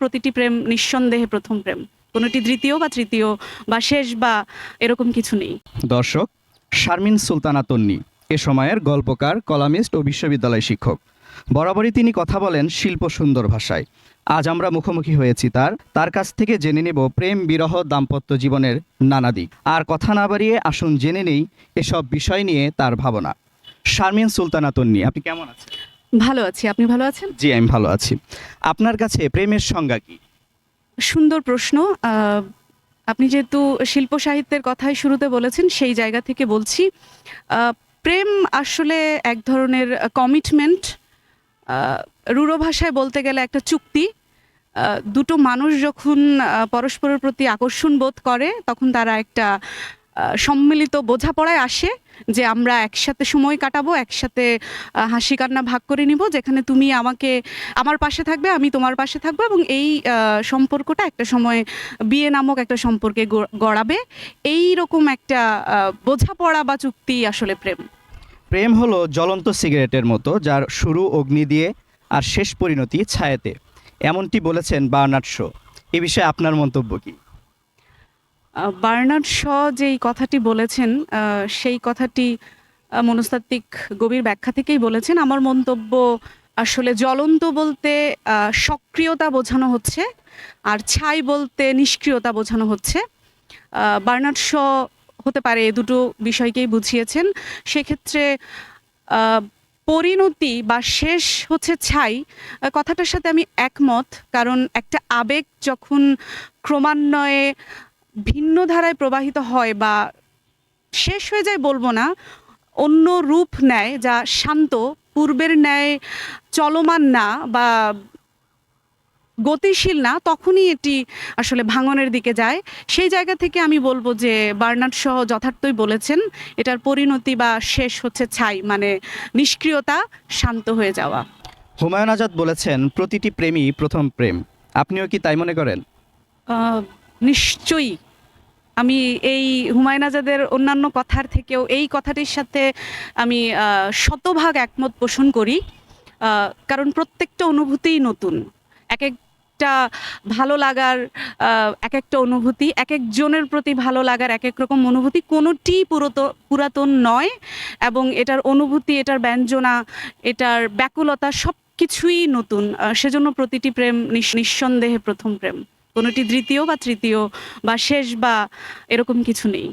প্রতিটি প্রেম নিঃসন্দেহে প্রথম প্রেম। কোনোটি দ্বিতীয় বা তৃতীয় বা শেষ বা এরকম কিছু নেই। দর্শক, শারমিন সুলতানা তন্নি, এ সময়ের গল্পকার, কলামিস্ট ও বিশ্ববিদ্যালয় শিক্ষক। বরাবরই তিনি কথা বলেন শিল্প সুন্দর ভাষায়। আজ আমরা মুখোমুখি হয়েছি তার তার কাছ থেকে জেনে নেব প্রেম, বিরহ, দাম্পত্য জীবনের নানা দিক। আর কথা না বাড়িয়ে আসুন জেনে নেই এসব বিষয় নিয়ে তার ভাবনা। শারমিন সুলতানা তন্নি, আপনি কেমন আছেন? ভালো আছি আপনি ভালো আছেন? জি আমি ভালো আছি। আপনার কাছে প্রেমের সংজ্ঞা কি? সুন্দর প্রশ্ন। আপনি যেহেতু শিল্প সাহিত্যের কথাই শুরুতে বলেছেন সেই জায়গা থেকে বলছি। প্রেম আসলে এক ধরনের কমিটমেন্ট রূঢ় ভাষায় বলতে গেলে একটা চুক্তি। দুটো মানুষ যখন পরস্পরের প্রতি আকর্ষণ বোধ করে তখন তারা একটা সম্মিলিত বোঝাপড়ায় আসে যে আমরা একসাথে সময় কাটাবো, একসাথে হাসি কান্না ভাগ করে নিব, যেখানে তুমি আমাকে, আমার পাশে থাকবে, আমি তোমার পাশে থাকব এবং এই সম্পর্কটা একটা সময়, বিয়ে নামক একটা সম্পর্কে গড়াবে। এই রকম একটা বোঝাপড়া বা চুক্তি আসলে প্রেম। প্রেম হলো জ্বলন্ত সিগারেটের মতো, যার শুরু অগ্নি দিয়ে আর শেষ পরিণতি ছায়াতে। এমনটি বলেছেন বার্নার্ড। শো এ বিষয়ে আপনার মন্তব্য কি? বার্নার্ড শ যেই কথাটি বলেছেন সেই কথাটি মনস্তাত্ত্বিক গভীর ব্যাখ্যা থেকেই বলেছেন। আমার মন্তব্য আসলে জ্বলন্ত বলতে সক্রিয়তা বোঝানো হচ্ছে আর ছাই বলতে নিষ্ক্রিয়তা বোঝানো হচ্ছে। বার্নার্ড শ হতে পারে এ দুটো বিষয়কেই বুঝিয়েছেন। সেক্ষেত্রে পরিণতি বা শেষ হচ্ছে ছাই কথাটার সাথে আমি একমত। কারণ একটা আবেগ যখন ক্রমান্বয়ে ভিন্ন ধারায় প্রবাহিত হয় বা শেষ হয়ে যায় বলব না অন্য রূপ নেয় যা শান্ত পূর্বের ন্যায় চলমান না বা গতিশীল না তখনই এটি আসলে ভাঙনের দিকে যায়। সেই জায়গা থেকে আমি বলব যে বার্নার্ড সহ যথার্থই বলেছেন এটার পরিণতি বা শেষ হচ্ছে ছাই মানে নিষ্ক্রিয়তা শান্ত হয়ে যাওয়া। হুমায়ুন আজাদ বলেছেন প্রতিটি প্রেমই প্রথম প্রেম। আপনিও কি তাই মনে করেন? নিশ্চয়ই। আমি এই হুমায়ুন আজাদের অন্যান্য কথার থেকেও এই কথাটির সাথে আমি শতভাগ একমত পোষণ করি। কারণ প্রত্যেকটা অনুভূতিই নতুন। এক একটা ভালো লাগার এক একটা অনুভূতি এক একজনের প্রতি ভালো লাগার এক এক রকম অনুভূতি কোনোটি পুরত, পুরাতন নয় এবং এটার অনুভূতি, এটার ব্যঞ্জনা, এটার ব্যাকুলতা সব কিছুই নতুন সেজন্য প্রতিটি প্রেম নিঃসন্দেহে প্রথম প্রেম। কোনোটি দ্বিতীয় বা তৃতীয় বা শেষ বা এরকম কিছু নেই।